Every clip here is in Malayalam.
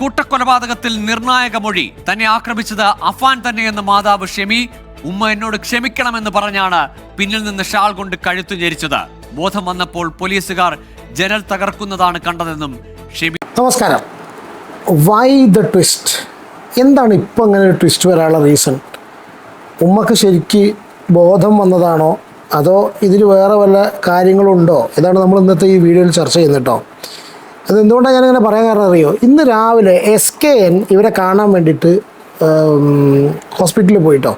കൂട്ടക്കൊലപാതകത്തിൽ നിർണായക മൊഴി. തന്നെ ആക്രമിച്ചത് അഫാൻ തന്നെയെന്ന് മാതാവ് ഷെമി. ഉമ്മ എന്നോട് ക്ഷമിക്കണമെന്ന് പറഞ്ഞാണ് പിന്നിൽ നിന്ന് ഷാൾ കൊണ്ട് കഴുത്തു ഞെരിച്ചത്. ബോധം വന്നപ്പോൾ പോലീസുകാർ ജനൽ തകർക്കുന്നതാണ് കണ്ടതെന്നും ഷെമി നമസ്കാരം. വൈ ദ ട്വിസ്റ്റ് എന്താണ് ഇപ്പം അങ്ങനെ ഒരു ട്വിസ്റ്റ് വരാനുള്ള റീസൺ ഉമ്മക്ക് ശരിക്ക് ബോധം വന്നതാണോ? അതോ ഇതിൽ വേറെ വല്ല കാര്യങ്ങളുണ്ടോ? ഇതാണ് നമ്മൾ ഇന്നത്തെ ഈ വീഡിയോയിൽ ചർച്ച ചെയ്യുന്നത് കേട്ടോ അത് എന്തുകൊണ്ടാണ് ഞാനിങ്ങനെ പറയാൻ കാരണം അറിയോ? ഇന്ന് രാവിലെ എസ് കെ എൻ ഇവരെ കാണാൻ വേണ്ടിയിട്ട് ഹോസ്പിറ്റലിൽ പോയിട്ടോ.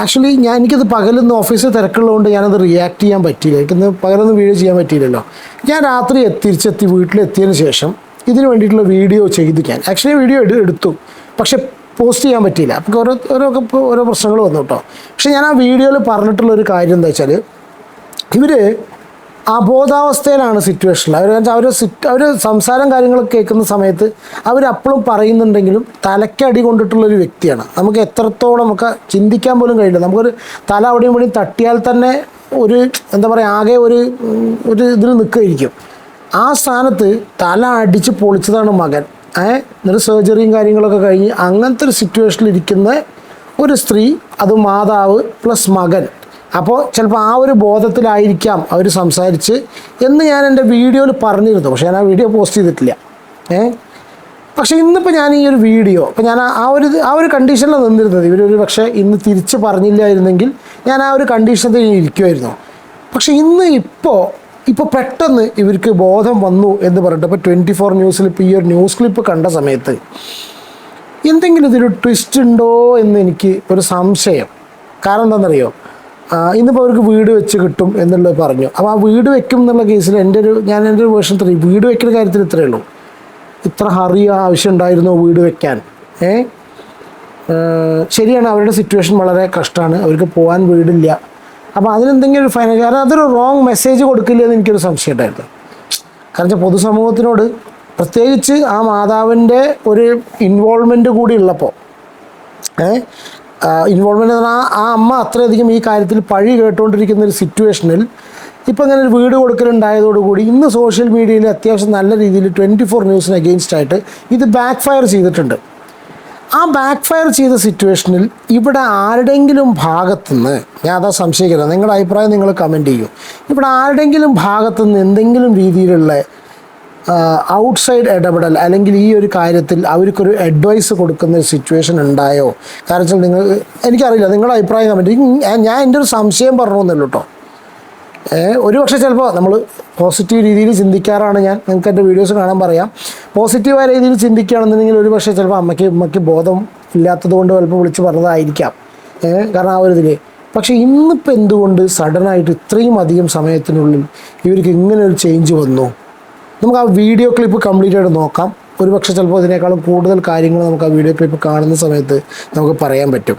ആക്ച്വലി ഞാൻ എനിക്കത് പകലൊന്നും ഓഫീസിൽ തിരക്കുള്ളതുകൊണ്ട് ഞാനത് റിയാക്ട് ചെയ്യാൻ പറ്റിയില്ല. എനിക്കൊന്ന് പകലൊന്നും വീഡിയോ ചെയ്യാൻ പറ്റിയില്ലല്ലോ. ഞാൻ രാത്രി തിരിച്ചെത്തി വീട്ടിലെത്തിയതിന് ശേഷം ഇതിന് വേണ്ടിയിട്ടുള്ള വീഡിയോ ചെയ്തു ഞാൻ ആക്ച്വലി വീഡിയോ എടു എടുത്തു. പക്ഷെ പോസ്റ്റ് ചെയ്യാൻ പറ്റിയില്ല. അപ്പോൾ ഓരോ ഓരോ ഓരോ പ്രശ്നങ്ങൾ വന്നു കേട്ടോ. പക്ഷെ ഞാൻ ആ വീഡിയോയിൽ പറഞ്ഞിട്ടുള്ള ഒരു കാര്യം എന്താ വെച്ചാൽ ഇവർ അബോധാവസ്ഥയിലാണ് സിറ്റുവേഷൻ അവർ അവർ അവർ സംസാരം കാര്യങ്ങളൊക്കെ കേൾക്കുന്ന സമയത്ത് അവർ അപ്പോഴും പറയുന്നുണ്ടെങ്കിലും തലയ്ക്കടി കൊണ്ടിട്ടുള്ളൊരു വ്യക്തിയാണ്. നമുക്ക് എത്രത്തോളം നമുക്ക് ചിന്തിക്കാൻ പോലും കഴിയില്ല. നമുക്കൊരു തല അവിടെയും ഇവിടെയും തട്ടിയാൽ തന്നെ ഒരു എന്താ പറയുക ആകെ ഒരു ഒരു ഇതിൽ നിൽക്കുകയായിരിക്കും ആ സ്ഥാനത്ത് തല അടിച്ച് പൊളിച്ചതാണ് മകൻ. ഏ? എന്നിട്ട് സർജറിയും കാര്യങ്ങളൊക്കെ കഴിഞ്ഞ് അങ്ങനത്തെ ഒരു സിറ്റുവേഷനിൽ ഇരിക്കുന്ന ഒരു സ്ത്രീ അത് മാതാവ് പ്ലസ് മകൻ. അപ്പോൾ ചിലപ്പോൾ ആ ഒരു ബോധത്തിലായിരിക്കാം അവർ സംസാരിച്ച് എന്ന് ഞാൻ എന്റെ വീഡിയോയിൽ പറഞ്ഞിരുന്നു. പക്ഷേ ഞാൻ ആ വീഡിയോ പോസ്റ്റ് ചെയ്തിട്ടില്ല. ഏ? പക്ഷേ ഇന്നിപ്പോൾ ഞാൻ ഈ ഒരു വീഡിയോ അപ്പോൾ ഞാൻ ആ- ഒരു ആ ഒരു കണ്ടീഷനിലാണ് നിന്നിരുന്നത്. ഇവരൊരു പക്ഷേ ഇന്ന് തിരിച്ച് പറഞ്ഞില്ലായിരുന്നെങ്കിൽ ഞാൻ ആ ഒരു കണ്ടീഷനിൽ ഇരിക്കുമായിരുന്നു പക്ഷേ ഇന്ന് ഇപ്പോൾ ഇപ്പോൾ പെട്ടെന്ന് ഇവർക്ക് ബോധം വന്നു എന്ന് പറഞ്ഞിട്ട് ഇപ്പോൾ ട്വന്റി ഫോർ ന്യൂസിൽ ഇപ്പോൾ ഈ ഒരു ന്യൂസ് ക്ലിപ്പ് കണ്ട സമയത്ത് എന്തെങ്കിലും ഇതൊരു ട്വിസ്റ്റ് ഉണ്ടോ എന്ന് എനിക്ക് ഒരു സംശയം. കാരണം എന്താണെന്നറിയോ? ഇന്നിപ്പോൾ അവർക്ക് വീട് വെച്ച് കിട്ടും എന്നുള്ളത് പറഞ്ഞു. അപ്പോൾ ആ വീട് വെക്കും എന്നുള്ള കേസിൽ എന്റെ ഒരു ഞാൻ എന്റെ ഒരു വേർഷൻ ഇത്രയും വീട് വെക്കുന്ന കാര്യത്തിൽ ഇത്രയേ ഉള്ളൂ. ഇത്ര ഹറി ആവശ്യം ഉണ്ടായിരുന്നോ വീട് വെക്കാൻ. ഏ, ശരിയാണ് അവരുടെ സിറ്റുവേഷൻ വളരെ കഷ്ടമാണ്. അവർക്ക് പോകാൻ വീടില്ല. അപ്പോൾ അതിനെന്തെങ്കിലും ഒരു ഫൈനൽ കാരണം അതൊരു റോങ് മെസ്സേജ് കൊടുക്കില്ല എന്ന് എനിക്കൊരു സംശയം ഉണ്ടായിരുന്നു. കാരണം പൊതുസമൂഹത്തിനോട് പ്രത്യേകിച്ച് ആ മാതാവിന്റെ ഒരു ഇൻവോൾവ്മെന്റ് കൂടി ഉള്ളപ്പോൾ ഏഹ് ഇൻവോൾവ്മെന്റ് എന്ന് പറഞ്ഞാൽ ആ അമ്മ അത്രയധികം ഈ കാര്യത്തിൽ പഴി കേട്ടുകൊണ്ടിരിക്കുന്ന ഒരു സിറ്റുവേഷനിൽ ഇപ്പം ഇങ്ങനെ ഒരു വീട് കൊടുക്കലുണ്ടായതോടുകൂടി ഇന്ന് സോഷ്യൽ മീഡിയയിൽ അത്യാവശ്യം നല്ല രീതിയിൽ ട്വന്റി ഫോർ ന്യൂസിന് അഗെയിൻസ്റ്റ് ആയിട്ട് ഇത് ബാക്ക് ഫയർ ചെയ്തിട്ടുണ്ട്. ആ ബാക്ക് ഫയർ ചെയ്ത സിറ്റുവേഷനിൽ ഇവിടെ ആരുടെങ്കിലും ഭാഗത്തുനിന്ന് ഞാൻ അതാ സംശയിക്കുന്നത്. നിങ്ങളുടെ അഭിപ്രായം നിങ്ങൾ കമന്റ് ചെയ്യൂ. ഇവിടെ ആരുടെങ്കിലും ഭാഗത്തുനിന്ന് എന്തെങ്കിലും രീതിയിലുള്ള ഔട്ട്സൈഡ് ഇടപെടൽ അല്ലെങ്കിൽ ഈ ഒരു കാര്യത്തിൽ അവർക്കൊരു അഡ്വൈസ് കൊടുക്കുന്ന ഒരു സിറ്റുവേഷൻ ഉണ്ടായോ? കാരണം വെച്ചാൽ നിങ്ങൾ എനിക്കറിയില്ല നിങ്ങളുടെ അഭിപ്രായം കമന്റ് ഞാൻ എന്റെ ഒരു സംശയം പറഞ്ഞു എന്നല്ലോ കേട്ടോ ഒരു പക്ഷേ ചിലപ്പോൾ നമ്മൾ പോസിറ്റീവ് രീതിയിൽ ചിന്തിക്കാറാണ് ഞാൻ. നിങ്ങൾക്ക് എന്റെ വീഡിയോസ് കാണാൻ പറയാം. പോസിറ്റീവായ രീതിയിൽ ചിന്തിക്കുകയാണെന്നുണ്ടെങ്കിൽ ഒരു പക്ഷേ ചിലപ്പോൾ അമ്മയ്ക്ക് ഉമ്മയ്ക്ക് ബോധം ഇല്ലാത്തത് കൊണ്ട് ചിലപ്പോൾ വിളിച്ച് പറഞ്ഞതായിരിക്കാം. കാരണം ആ ഒരു ഇതിൽ പക്ഷേ ഇന്നിപ്പോൾ എന്തുകൊണ്ട് സഡനായിട്ട് ഇത്രയും അധികം സമയത്തിനുള്ളിൽ ഇവർക്ക് ഇങ്ങനെ ഒരു ചേഞ്ച് വന്നു? നമുക്ക് ആ വീഡിയോ ക്ലിപ്പ് കംപ്ലീറ്റ് ആയിട്ട് നോക്കാം. ഒരു പക്ഷേ ചിലപ്പോൾ ഇതിനേക്കാളും കൂടുതൽ കാര്യങ്ങൾ നമുക്ക് ആ വീഡിയോ ക്ലിപ്പ് കാണുന്ന സമയത്ത് നമുക്ക് പറയാൻ പറ്റും.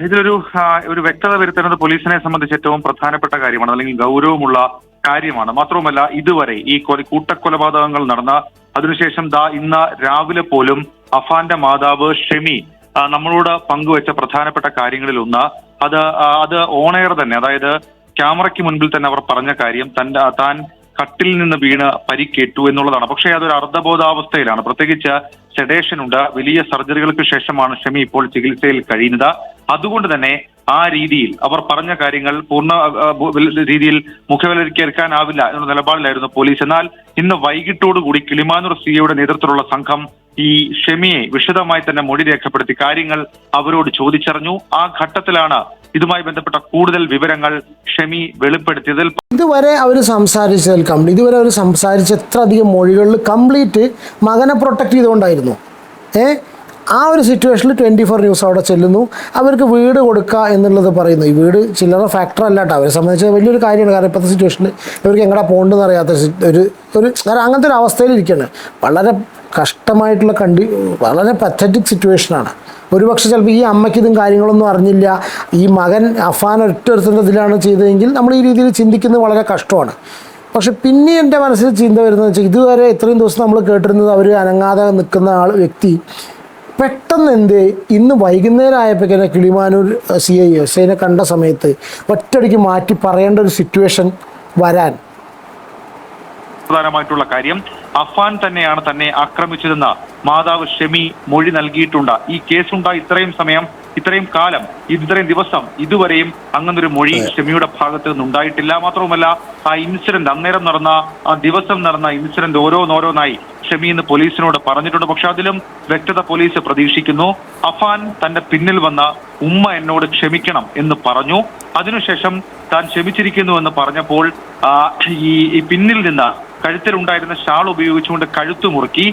ഇതിലൊരു ഒരു വ്യക്തത വരുത്തുന്നത് പോലീസിനെ സംബന്ധിച്ച് ഏറ്റവും പ്രധാനപ്പെട്ട കാര്യമാണ് അല്ലെങ്കിൽ ഗൗരവമുള്ള കാര്യമാണ്. മാത്രവുമല്ല ഇതുവരെ ഈ കൊല- കൂട്ടക്കൊലപാതകങ്ങൾ നടന്ന അതിനുശേഷം ദാ ഇന്ന് രാവിലെ പോലും അഫാന്റെ മാതാവ് ഷെമി നമ്മളോട് പങ്കുവച്ച പ്രധാനപ്പെട്ട കാര്യങ്ങളിൽ ഒന്ന് അത് അത് ഓണയർ തന്നെ. അതായത് ക്യാമറയ്ക്ക് മുൻപിൽ തന്നെ അവർ പറഞ്ഞ കാര്യം തന്റെ താൻ കട്ടിൽ നിന്ന് വീണ് പരിക്കേറ്റു എന്നുള്ളതാണ്. പക്ഷേ അതൊരു അർദ്ധബോധാവസ്ഥയിലാണ്. പ്രത്യേകിച്ച് സെഡേഷൻ ഉണ്ട് വലിയ സർജറികൾക്ക് ശേഷമാണ് ഷമി ഇപ്പോൾ ചികിത്സയിൽ കഴിയുന്നത്. അതുകൊണ്ട് തന്നെ ആ രീതിയിൽ അവർ പറഞ്ഞ കാര്യങ്ങൾ പൂർണ രീതിയിൽ മുഖവിലക്കേൽക്കാനാവില്ല എന്ന നിലപാടിലായിരുന്നു പോലീസ്. എന്നാൽ ഇന്ന് വൈകിട്ടോടുകൂടി കിളിമാനൂർ സിയുടെ നേതൃത്വത്തിലുള്ള സംഘം ഈ ഷെമിയെ വിശദമായി തന്നെ മൊഴി രേഖപ്പെടുത്തി കാര്യങ്ങൾ അവരോട് ചോദിച്ചറിഞ്ഞു. ആ ഘട്ടത്തിലാണ് ഇതുമായി ബന്ധപ്പെട്ട കൂടുതൽ വിവരങ്ങൾ ഷെമി വെളിപ്പെടുത്തിയതിൽ ഇതുവരെ അവർ സംസാരിച്ചതിൽ കംപ്ലീറ്റ് ഇതുവരെ അവർ സംസാരിച്ച എത്ര അധികം മൊഴികളിൽ കംപ്ലീറ്റ് മകനെ പ്രൊട്ടക്ട് ചെയ്തുകൊണ്ടായിരുന്നു. ഏ? ആ ഒരു സിറ്റുവേഷനിൽ ട്വന്റി ഫോർ ന്യൂസ് അവിടെ ചെല്ലുന്നു. അവർക്ക് വീട് കൊടുക്കുക എന്നുള്ളത് പറയുന്നു. ഈ വീട് ചില്ലറ ഫാക്ടർ അല്ല കേട്ടോ. അവരെ സംബന്ധിച്ച് വലിയൊരു കാര്യമാണ്. കാരണം ഇപ്പോഴത്തെ സിറ്റുവേഷനിൽ ഇവർക്ക് എങ്ങടെ പോകണ്ടെന്ന് അറിയാത്ത ഒരു ഒരു കാരണം അങ്ങനത്തെ ഒരു അവസ്ഥയിൽ ഇരിക്കുകയാണ് വളരെ കഷ്ടമായിട്ടുള്ള കണ്ടി വളരെ പത്തറ്റിക് സിറ്റുവേഷനാണ് ഒരുപക്ഷെ ചിലപ്പോൾ ഈ അമ്മയ്ക്ക് ഇതും കാര്യങ്ങളൊന്നും അറിഞ്ഞില്ല. ഈ മകൻ അഫാൻ ഒറ്റ ഒരുത്തന്റെ ഇതിലാണ് ചെയ്തതെങ്കിൽ നമ്മൾ ഈ രീതിയിൽ ചിന്തിക്കുന്നത് വളരെ കഷ്ടമാണ്. പക്ഷെ പിന്നെ എന്റെ മനസ്സിൽ ചിന്ത വരുന്നത് വെച്ചാൽ ഇതുവരെ ഇത്രയും ദിവസം നമ്മൾ കേട്ടിരുന്നത് അവർ അനങ്ങാതെ നിൽക്കുന്ന ആൾ വ്യക്തി പെട്ടെന്ന് എന്ത് ഇന്ന് വൈകുന്നേരം ആയപ്പോഴേക്കും കിളിമാനൂർ സി ഐ എസ് ഐനെ കണ്ട സമയത്ത് ഒറ്റയടിക്ക് മാറ്റി പറയേണ്ട ഒരു സിറ്റുവേഷൻ വരാൻ. പ്രധാനമായിട്ടുള്ള കാര്യം അഫാൻ തന്നെയാണ് തന്നെ ആക്രമിച്ചതെന്ന് മാതാവ് ഷെമി മൊഴി നൽകിയിട്ടുണ്ട്. ഈ കേസുണ്ടായി ഇത്രയും സമയം ഇത്രയും കാലം ഇത്രയും ദിവസം ഇതുവരെയും അങ്ങനൊരു മൊഴി ഷെമിയുടെ ഭാഗത്ത് നിന്നുണ്ടായിട്ടില്ല. മാത്രവുമല്ല ആ ഇൻസിഡന്റ് അന്നേരം നടന്ന ആ ദിവസം നടന്ന ഇൻസിഡന്റ് ഓരോന്നോരോന്നായി ഷെമി എന്ന് പോലീസിനോട് പറഞ്ഞിട്ടുണ്ട്. പക്ഷെ അതിലും വ്യക്തത പോലീസ് പ്രതീക്ഷിക്കുന്നു. അഫാൻ തന്റെ പിന്നിൽ വന്ന ഉമ്മ എന്നോട് ക്ഷമിക്കണം എന്ന് പറഞ്ഞു. അതിനുശേഷം താൻ ക്ഷമിച്ചിരിക്കുന്നു എന്ന് പറഞ്ഞപ്പോൾ ഈ പിന്നിൽ നിന്ന് കഴുത്തിലുണ്ടായിരുന്ന ഷാൾ ഉപയോഗിച്ചുകൊണ്ട് കഴുത്തു മുറുക്കി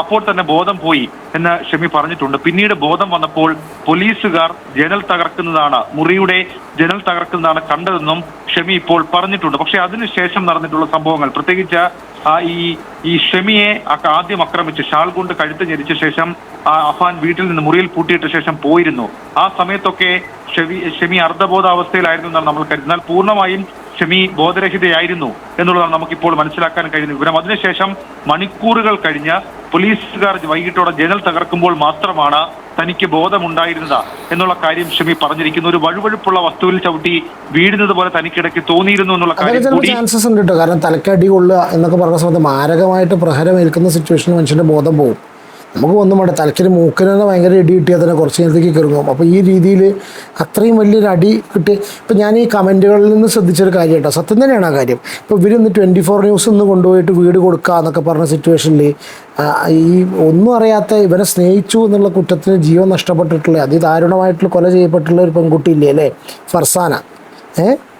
അപ്പോൾ തന്നെ ബോധം പോയി എന്ന് ഷെമി പറഞ്ഞിട്ടുണ്ട്. പിന്നീട് ബോധം വന്നപ്പോൾ പോലീസുകാർ ജനൽ തകർക്കുന്നതാണ് മുറിയുടെ ജനൽ തകർക്കുന്നതാണ് കണ്ടതെന്നും ഷെമി ഇപ്പോൾ പറഞ്ഞിട്ടുണ്ട്. പക്ഷെ അതിനുശേഷം നടന്നിട്ടുള്ള സംഭവങ്ങൾ പ്രത്യേകിച്ച് ആ ഈ ഈ ഷെമിയെ ആദ്യം ആക്രമിച്ച് ഷാൾ കൊണ്ട് കഴുത്ത് ഞെരിച്ച ശേഷം ആ അഫാൻ വീട്ടിൽ നിന്ന് മുറിയിൽ പൂട്ടിയിട്ട ശേഷം പോയിരുന്നു. ആ സമയത്തൊക്കെ ഷെമി ഷെമി അർദ്ധബോധാവസ്ഥയിലായിരുന്നു എന്നാണ് നമ്മൾ കരുതുന്നത്. പൂർണമായും ഷെമി ബോധരഹിതയായിരുന്നു എന്നുള്ളതാണ് നമുക്കിപ്പോൾ മനസ്സിലാക്കാൻ കഴിയുന്ന വിവരം. അതിനുശേഷം മണിക്കൂറുകൾ കഴിഞ്ഞ് പോലീസുകാർ വൈകിട്ടോടെ ജനൽ തകർക്കുമ്പോൾ മാത്രമാണ് തനിക്ക് ബോധമുണ്ടായിരുന്നത് എന്നുള്ള കാര്യം ഷമി പറഞ്ഞിരിക്കുന്നു. ഒരു വഴുവഴുപ്പുള്ള വസ്തുവിൽ ചവിട്ടി വീഴുന്നത് പോലെ തനിക്കിടയ്ക്ക് തോന്നിയിരുന്നു എന്നുള്ള കാര്യം ചാൻസസ് ഉണ്ട് കേട്ടോ. കാരണം തലക്കടി കൊള്ളുക എന്നൊക്കെ പറഞ്ഞ സമയത്ത് മാരകമായിട്ട് പ്രഹരമേൽക്കുന്ന സിറ്റുവേഷനിൽ മനുഷ്യന്റെ ബോധം പോകും നമുക്ക് ഒന്നും വേണ്ട തലക്കിന് മൂക്കിന് തന്നെ ഭയങ്കര ഇടി കിട്ടിയാൽ തന്നെ കുറച്ച് നേരത്തേക്ക് കിറങ്ങും. അപ്പോൾ ഈ രീതിയിൽ അത്രയും വലിയൊരു അടി കിട്ടി ഇപ്പം ഞാൻ ഈ കമന്റുകളിൽ നിന്ന് ശ്രദ്ധിച്ചൊരു കാര്യം കേട്ടോ. സത്യം തന്നെയാണ് ആ കാര്യം. ഇപ്പോൾ ഇവരൊന്ന് ട്വന്റി ഫോർ ന്യൂസ് ഒന്ന് കൊണ്ടുപോയിട്ട് വീട് കൊടുക്കുക എന്നൊക്കെ പറഞ്ഞ സിറ്റുവേഷനിൽ ഈ ഒന്നും അറിയാത്ത ഇവനെ സ്നേഹിച്ചു എന്നുള്ള കുറ്റത്തിന് ജീവൻ നഷ്ടപ്പെട്ടിട്ടുള്ള അതിദാരുണമായിട്ടുള്ള കൊല ചെയ്യപ്പെട്ടുള്ള ഒരു പെൺകുട്ടി ഇല്ലേ അല്ലേ? ഫർസാന. ഏഹ്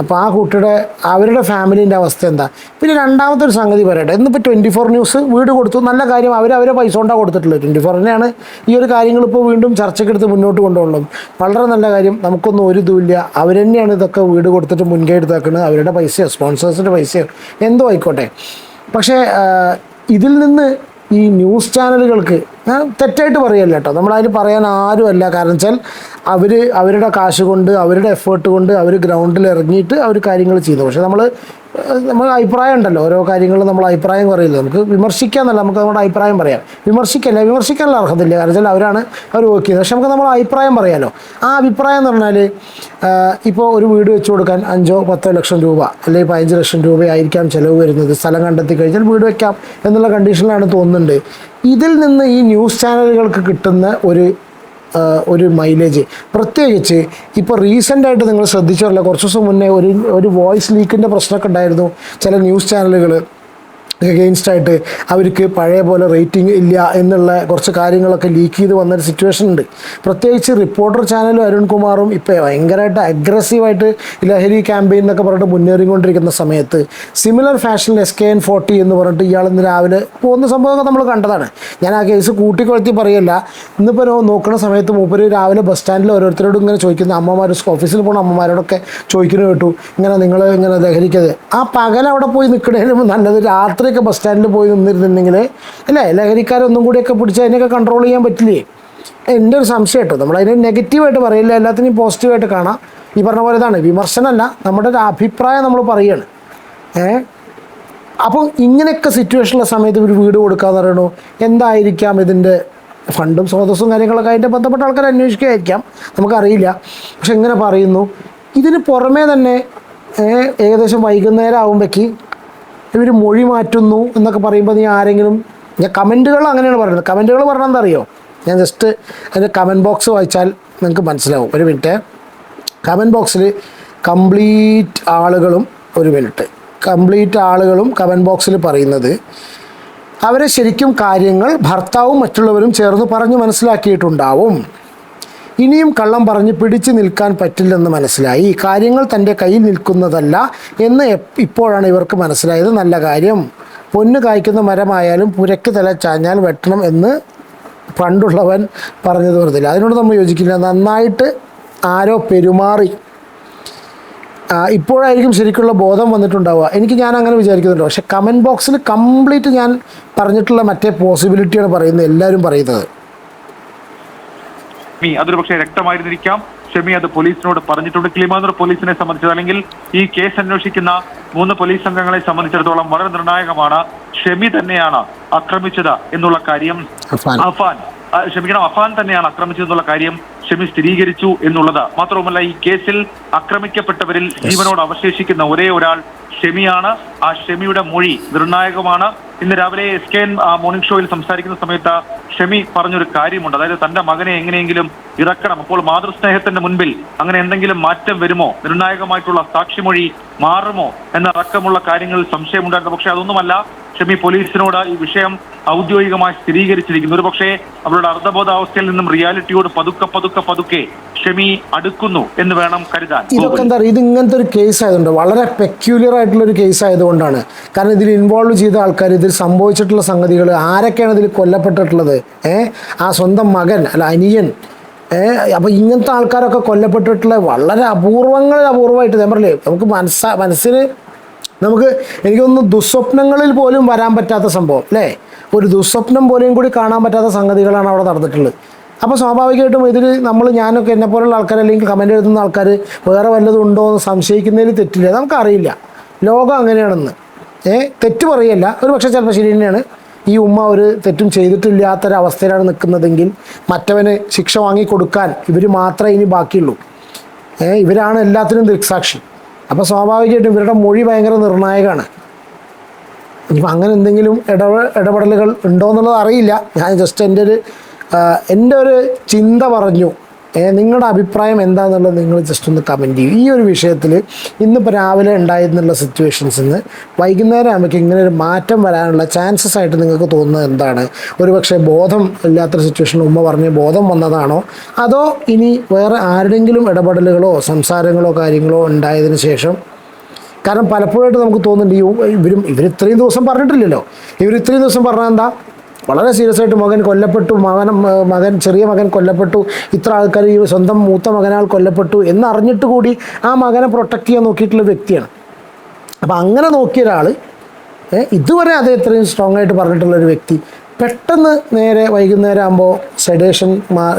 അപ്പോൾ ആ കുട്ടിയുടെ അവരുടെ ഫാമിലീന്റെ അവസ്ഥ എന്താ? പിന്നെ രണ്ടാമത്തെ ഒരു സംഗതി പറയട്ടെ. ഇന്നിപ്പോൾ ട്വന്റി ഫോർ ന്യൂസ് വീട് കൊടുത്തു. നല്ല കാര്യം അവർ അവരെ പൈസ കൊണ്ടാണ് കൊടുത്തിട്ടുള്ളത്. ട്വന്റി ഫോറിനെയാണ് ഈ ഒരു കാര്യങ്ങൾ ഇപ്പോൾ വീണ്ടും ചർച്ചയ്ക്കെടുത്ത് മുന്നോട്ട് കൊണ്ടുപോകുന്നത്. വളരെ നല്ല കാര്യം. നമുക്കൊന്നും ഒരു ഇതുമില്ല അവർ തന്നെയാണ് ഇതൊക്കെ വീട് കൊടുത്തിട്ട് മുൻകൈ എടുത്തേക്കുന്നത്. അവരുടെ പൈസയോ സ്പോൺസേഴ്സിന്റെ പൈസയോ എന്തോ ആയിക്കോട്ടെ. പക്ഷേ ഇതിൽ നിന്ന് ഈ ന്യൂസ് ചാനലുകൾക്ക് ഞാൻ തെറ്റായിട്ട് പറയല്ല കേട്ടോ. നമ്മളതിന് പറയാൻ ആരുമല്ല. കാരണം വെച്ചാൽ അവർ അവരുടെ കാശ് കൊണ്ട് അവരുടെ എഫേർട്ട് കൊണ്ട് അവർ ഗ്രൗണ്ടിൽ ഇറങ്ങിയിട്ട് അവർ കാര്യങ്ങൾ ചെയ്തു. പക്ഷെ നമ്മൾ നമ്മൾ അഭിപ്രായം ഉണ്ടല്ലോ. ഓരോ കാര്യങ്ങളും നമ്മൾ അഭിപ്രായം പറയില്ല? നമുക്ക് വിമർശിക്കാന്നല്ല നമുക്ക് നമ്മുടെ അഭിപ്രായം പറയാം. വിമർശിക്കല്ല? വിമർശിക്കാനുള്ള അർഹതയില്ല. കാരണം വെച്ചാൽ അവരാണ് അവർ വർക്ക് പക്ഷെ നമുക്ക് നമ്മൾ അഭിപ്രായം പറയാമല്ലോ ആ അഭിപ്രായം എന്ന് പറഞ്ഞാൽ ഇപ്പോൾ ഒരു വീട് വെച്ച് കൊടുക്കാൻ അഞ്ചോ പത്തോ ലക്ഷം രൂപ അല്ലെങ്കിൽ പതിനഞ്ച് ലക്ഷം രൂപയായിരിക്കാം ചിലവ് വരുന്നത്. സ്ഥലം കണ്ടെത്തി കഴിഞ്ഞാൽ വീട് വെക്കാം എന്നുള്ള കണ്ടീഷനിലാണ് തോന്നുന്നുണ്ട്. ഇതിൽ നിന്ന് ഈ ന്യൂസ് ചാനലുകൾക്ക് കിട്ടുന്ന ഒരു ഒരു മൈലേജ് പ്രത്യേകിച്ച് ഇപ്പോൾ റീസെന്റായിട്ട് നിങ്ങൾ ശ്രദ്ധിച്ചല്ല കുറച്ച് ദിവസം മുന്നേ ഒരു ഒരു വോയിസ് ലീക്കിന്റെ പ്രശ്നമൊക്കെ ഉണ്ടായിരുന്നു. ചില ന്യൂസ് ചാനലുകൾ എഗെയിൻസ്റ്റ് ആയിട്ട് അവർക്ക് പഴയ പോലെ റേറ്റിംഗ് ഇല്ല എന്നുള്ള കുറച്ച് കാര്യങ്ങളൊക്കെ ലീക്ക് ചെയ്ത് വന്നൊരു സിറ്റുവേഷൻ ഉണ്ട്. പ്രത്യേകിച്ച് റിപ്പോർട്ടർ ചാനലും അരുൺ കുമാറും ഇപ്പോൾ ഭയങ്കരമായിട്ട് അഗ്രസീവായിട്ട് ലഹരി ക്യാമ്പയിൻ എന്നൊക്കെ പറഞ്ഞിട്ട് മുന്നേറിക്കൊണ്ടിരിക്കുന്ന സമയത്ത് സിമിലർ ഫാഷനിൽ എസ് കെ എൻ ഫോർട്ടി എന്ന് പറഞ്ഞിട്ട് ഇയാൾ ഇന്ന് രാവിലെ പോകുന്ന സംഭവമൊക്കെ നമ്മൾ കണ്ടതാണ്. ഞാൻ ആ കേസ് കൂട്ടിക്കൊളുത്തി പറയല്ല. ഇന്നിപ്പോൾ നോക്കുന്ന സമയത്ത് മൂപ്പര് രാവിലെ ബസ് സ്റ്റാൻഡിൽ ഓരോരുത്തരോടും ഇങ്ങനെ ചോദിക്കുന്ന. അമ്മമാർ ഓഫീസിൽ പോകുന്ന അമ്മമാരോടൊക്കെ ചോദിക്കുന്നു കേട്ടു. ഇങ്ങനെ നിങ്ങൾ ഇങ്ങനെ ലഹരിക്കത്. ആ പകൽ അവിടെ പോയി നിൽക്കണേലും നല്ലത് രാത്രിയൊക്കെ ബസ് സ്റ്റാൻഡിൽ പോയി നിന്നിരുന്നുണ്ടെങ്കിൽ അല്ല ലഹരിക്കാരൊന്നും കൂടിയൊക്കെ പിടിച്ച് അതിനൊക്കെ കൺട്രോൾ ചെയ്യാൻ പറ്റില്ലേ? എന്റെ ഒരു സംശയം കേട്ടോ. നമ്മളതിനെ നെഗറ്റീവായിട്ട് പറയില്ല എല്ലാത്തിനെയും പോസിറ്റീവായിട്ട് കാണാം. ഈ പറഞ്ഞ പോലെ ഇതാണ് വിമർശനമല്ല നമ്മുടെ ഒരു അഭിപ്രായം നമ്മൾ പറയുകയാണ് ഏ? അപ്പോൾ ഇങ്ങനെയൊക്കെ സിറ്റുവേഷനുള്ള സമയത്ത് ഒരു വീട് കൊടുക്കാന്ന് പറയണു. എന്തായിരിക്കാം ഇതിന്റെ ഫണ്ടും സ്രോതസ്സും കാര്യങ്ങളൊക്കെ അതിന്റെ ബന്ധപ്പെട്ട ആൾക്കാർ അന്വേഷിക്കുകയായിരിക്കാം. നമുക്കറിയില്ല. പക്ഷെ ഇങ്ങനെ പറയുന്നു. ഇതിന് പുറമേ തന്നെ ഏകദേശം വൈകുന്നേരം ആകുമ്പോഴേക്ക് ഇവർ മൊഴി മാറ്റുന്നു എന്നൊക്കെ പറയുമ്പോൾ നീ ആരെങ്കിലും ഞാൻ കമന്റുകൾ അങ്ങനെയാണ് പറയുന്നത്. കമന്റുകൾ പറഞ്ഞാൽ എന്താ അറിയോ? ഞാൻ ജസ്റ്റ് അതിന്റെ കമന്റ് ബോക്സ് വായിച്ചാൽ നിങ്ങൾക്ക് മനസ്സിലാവും. ഒരു മിനിറ്റ് കമന്റ് ബോക്സിൽ കംപ്ലീറ്റ് ആളുകളും ഒരു മിനിറ്റ് കംപ്ലീറ്റ് ആളുകളും കമന്റ് ബോക്സിൽ പറയുന്നത് അവരെ ശരിക്കും കാര്യങ്ങൾ ഭർത്താവും മറ്റുള്ളവരും ചേർന്ന് പറഞ്ഞു മനസ്സിലാക്കിയിട്ടുണ്ടാവും. ഇനിയും കള്ളം പറഞ്ഞ് പിടിച്ചു നിൽക്കാൻ പറ്റില്ലെന്ന് മനസ്സിലായി. കാര്യങ്ങൾ തന്റെ കയ്യിൽ നിൽക്കുന്നതല്ല എന്ന് ഇപ്പോഴാണ് ഇവർക്ക് മനസ്സിലായത്. നല്ല കാര്യം. പൊന്നു കായ്ക്കുന്ന മരമായാലും പുരയ്ക്ക് തല ചാഞ്ഞാൽ വെട്ടണം എന്ന് പണ്ടുള്ളവൻ പറഞ്ഞത് വെറുതെ അതിനോട് നമ്മൾ യോജിക്കില്ല. നന്നായിട്ട് ആരോ പെരുമാറി. ഇപ്പോഴായിരിക്കും ശരിക്കുള്ള ബോധം വന്നിട്ടുണ്ടാവുക. എനിക്ക് ഞാൻ അങ്ങനെ വിചാരിക്കുന്നുണ്ട്. പക്ഷെ കമന്റ് ബോക്സിൽ കംപ്ലീറ്റ് ഞാൻ പറഞ്ഞിട്ടുള്ള മറ്റേ പോസിബിലിറ്റിയാണ് പറയുന്നത്. എല്ലാവരും പറയുന്നത്. ഷെമി അതൊരു പക്ഷേ രക്തമായിരുന്നിരിക്കാം. ഷെമി അത് പോലീസിനോട് പറഞ്ഞിട്ടുണ്ട്. കിളിമാനൂർ പോലീസിനെ സംബന്ധിച്ചത് അല്ലെങ്കിൽ ഈ കേസ് അന്വേഷിക്കുന്ന മൂന്ന് പോലീസ് സംഘങ്ങളെ സംബന്ധിച്ചിടത്തോളം വളരെ നിർണായകമാണ്. ഷെമി തന്നെയാണ് ആക്രമിച്ചത് എന്നുള്ള കാര്യം അഫാൻ. ക്ഷമിക്കണം അഫാൻ തന്നെയാണ് ആക്രമിച്ചതെന്നുള്ള കാര്യം ഷെമി സ്ഥിരീകരിച്ചു എന്നുള്ളത് മാത്രവുമല്ല ഈ കേസിൽ ആക്രമിക്കപ്പെട്ടവരിൽ ജീവനോട് അവശേഷിക്കുന്ന ഒരേ ഒരാൾ ഷെമിയാണ്. ആ ഷെമിയുടെ മൊഴി നിർണായകമാണ്. ഇന്ന് രാവിലെ എസ് കെ എൻ മോർണിംഗ് ഷോയിൽ സംസാരിക്കുന്ന സമയത്ത് ഷെമി പറഞ്ഞൊരു കാര്യമുണ്ട്. അതായത് തന്റെ മകനെ എങ്ങനെയെങ്കിലും ഇറക്കണം. അപ്പോൾ മാതൃസ്നേഹത്തിന്റെ മുൻപിൽ അങ്ങനെ എന്തെങ്കിലും മാറ്റം വരുമോ? നിർണായകമായിട്ടുള്ള സാക്ഷിമൊഴി മാറുമോ? എന്നടക്കമുള്ള കാര്യങ്ങളിൽ സംശയമുണ്ടായിരുന്നു. പക്ഷെ അതൊന്നുമല്ല. ഷെമി പോലീസിനോട് ഈ വിഷയം ഔദ്യോഗികമായി സ്ഥിരീകരിച്ചിരിക്കുന്നു. ഒരു പക്ഷേ അവരുടെ അർദ്ധബോധാവസ്ഥയിൽ നിന്നും റിയാലിറ്റിയോട് പതുക്കെ പതുക്കെ പതുക്കെ ഷമി അടുക്കുന്നു എന്ന് വേണം കരുതാൻ. ഇതൊക്കെ എന്താ ഇത് ഇങ്ങനത്തെ ഒരു കേസ് ആയതുകൊണ്ട് വളരെ പെക്യൂലിയർ ആയിട്ടുള്ള ഒരു കേസ് ആയതുകൊണ്ടാണ്. കാരണം ഇതിൽ ഇൻവോൾവ് ചെയ്ത ആൾക്കാർ ഇതിൽ സംഭവിച്ചിട്ടുള്ള സംഗതികൾ ആരൊക്കെയാണ് ഇതിൽ കൊല്ലപ്പെട്ടിട്ടുള്ളത്? ഏ? ആ സ്വന്തം മകൻ അല്ല അനിയൻ. ഏ? അപ്പോൾ ഇങ്ങനത്തെ ആൾക്കാരൊക്കെ കൊല്ലപ്പെട്ടിട്ടുള്ള വളരെ അപൂർവങ്ങളിൽ അപൂർവമായിട്ട് ഞാൻ പറയില്ലേ നമുക്ക് മനസ്സാ മനസ്സിന് നമുക്ക് എനിക്കൊന്ന് ദുസ്വപ്നങ്ങളിൽ പോലും വരാൻ പറ്റാത്ത സംഭവം അല്ലേ? ഒരു ദുസ്വപ്നം പോലെയും കൂടി കാണാൻ പറ്റാത്ത സംഗതികളാണ് അവിടെ നടന്നിട്ടുള്ളത്. അപ്പോൾ സ്വാഭാവികമായിട്ടും ഇതിൽ നമ്മൾ ഞാനൊക്കെ എന്നെ പോലുള്ള ആൾക്കാർ അല്ലെങ്കിൽ കമന്റ് എഴുതുന്ന ആൾക്കാർ വേറെ വല്ലതും ഉണ്ടോ എന്ന് സംശയിക്കുന്നതിൽ തെറ്റില്ല. നമുക്കറിയില്ല. ലോകം അങ്ങനെയാണെന്ന്. ഏ? തെറ്റ് പറയല്ല. ഒരു പക്ഷേ ചിലപ്പോൾ ശരി തന്നെയാണ്. ഈ ഉമ്മ ഒരു തെറ്റും ചെയ്തിട്ടില്ലാത്തൊരവസ്ഥയിലാണ് നിൽക്കുന്നതെങ്കിൽ മറ്റവന് ശിക്ഷ വാങ്ങിക്കൊടുക്കാൻ ഇവർ മാത്രമേ ഇനി ബാക്കിയുള്ളൂ. ഏ? ഇവരാണ് എല്ലാത്തിനും ദൃക്സാക്ഷി. അപ്പോൾ സ്വാഭാവികമായിട്ടും ഇവരുടെ മൊഴി ഭയങ്കര നിർണായകമാണ്. ഇനിയിപ്പോൾ അങ്ങനെ എന്തെങ്കിലും ഇടപെ ഇടപെടലുകൾ ഉണ്ടോ എന്നുള്ളത് അറിയില്ല. ഞാൻ ജസ്റ്റ് എന്റെ ഒരു എന്റെ ഒരു ചിന്ത പറഞ്ഞു. നിങ്ങളുടെ അഭിപ്രായം എന്താണെന്നുള്ളത് നിങ്ങൾ ജസ്റ്റ് ഒന്ന് കമന്റ് ചെയ്യും. ഈ ഒരു വിഷയത്തിൽ ഇന്നിപ്പോൾ രാവിലെ ഉണ്ടായിരുന്നുള്ള സിറ്റുവേഷൻസിൽ വൈകുന്നേരം ആകുമ്പോൾ ഇങ്ങനെ ഒരു മാറ്റം വരാനുള്ള ചാൻസസ് ആയിട്ട് നിങ്ങൾക്ക് തോന്നുന്നത് എന്താണ്? ഒരുപക്ഷെ ബോധം ഇല്ലാത്തൊരു സിറ്റുവേഷൻ ഉമ്മ പറഞ്ഞ് ബോധം വന്നതാണോ? അതോ ഇനി വേറെ ആരുടെങ്കിലും ഇടപെടലുകളോ സംസാരങ്ങളോ കാര്യങ്ങളോ ഉണ്ടായതിനു ശേഷം? കാരണം പലപ്പോഴായിട്ട് നമുക്ക് തോന്നുന്നുണ്ട് ഇവരും ഇവർ ഇത്രയും ദിവസം പറഞ്ഞിട്ടില്ലല്ലോ. ഇവർ ഇത്രയും ദിവസം പറഞ്ഞാൽ എന്താ? വളരെ സീരിയസ് ആയിട്ട് മകൻ കൊല്ലപ്പെട്ടു. മകൻ മകൻ ചെറിയ മകൻ കൊല്ലപ്പെട്ടു. ഇത്ര ആൾക്കാർ ഈ സ്വന്തം മൂത്ത മകനാൽ കൊല്ലപ്പെട്ടു എന്നറിഞ്ഞിട്ട് കൂടി ആ മകനെ പ്രൊട്ടക്റ്റ് ചെയ്യാൻ നോക്കിയിട്ടുള്ള വ്യക്തിയാണ്. അപ്പം അങ്ങനെ നോക്കിയ ഒരാൾ ഇതുവരെ അതേ ഇത്രയും സ്ട്രോങ് ആയിട്ട് പറഞ്ഞിട്ടുള്ള ഒരു വ്യക്തി. പെട്ടെന്ന് നേരെ വൈകുന്നേരം ആകുമ്പോൾ സെഡേഷൻ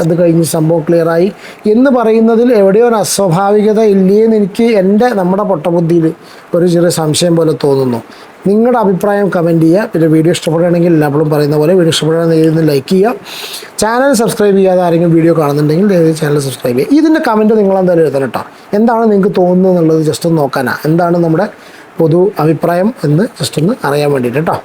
ഇത് കഴിഞ്ഞ് സംഭവം ക്ലിയറായി എന്ന് പറയുന്നതിൽ എവിടെയോ ഒരു അസ്വാഭാവികത ഇല്ലേന്ന് എനിക്ക് എന്റെ നമ്മുടെ പൊട്ടബുദ്ധിയിൽ ഒരു ചെറിയ സംശയം പോലെ തോന്നുന്നു. നിങ്ങളുടെ അഭിപ്രായം കമന്റ് ചെയ്യുക. പിന്നെ വീഡിയോ ഇഷ്ടപ്പെടുകയാണെങ്കിൽ എല്ലാപ്പോഴും പറയുന്ന പോലെ വീഡിയോ ഇഷ്ടപ്പെടുകയാണെങ്കിൽ ലൈക്ക് ചെയ്യുക. ചാനൽ സബ്സ്ക്രൈബ് ചെയ്യാതെ ആരെങ്കിലും വീഡിയോ കാണുന്നുണ്ടെങ്കിൽ ദയവായി ചാനൽ സബ്സ്ക്രൈബ് ചെയ്യുക. ഇതിന്റെ കമന്റ് നിങ്ങൾ എന്തായാലും എഴുതണം കേട്ടോ എന്താണ് നിങ്ങൾക്ക് തോന്നുന്നത് എന്നുള്ളത് ജസ്റ്റ് ഒന്ന് നോക്കാനാണ് എന്താണ് നമ്മുടെ പൊതു അഭിപ്രായം എന്ന് ജസ്റ്റ് ഒന്ന് അറിയാൻ വേണ്ടിയിട്ട് കേട്ടോ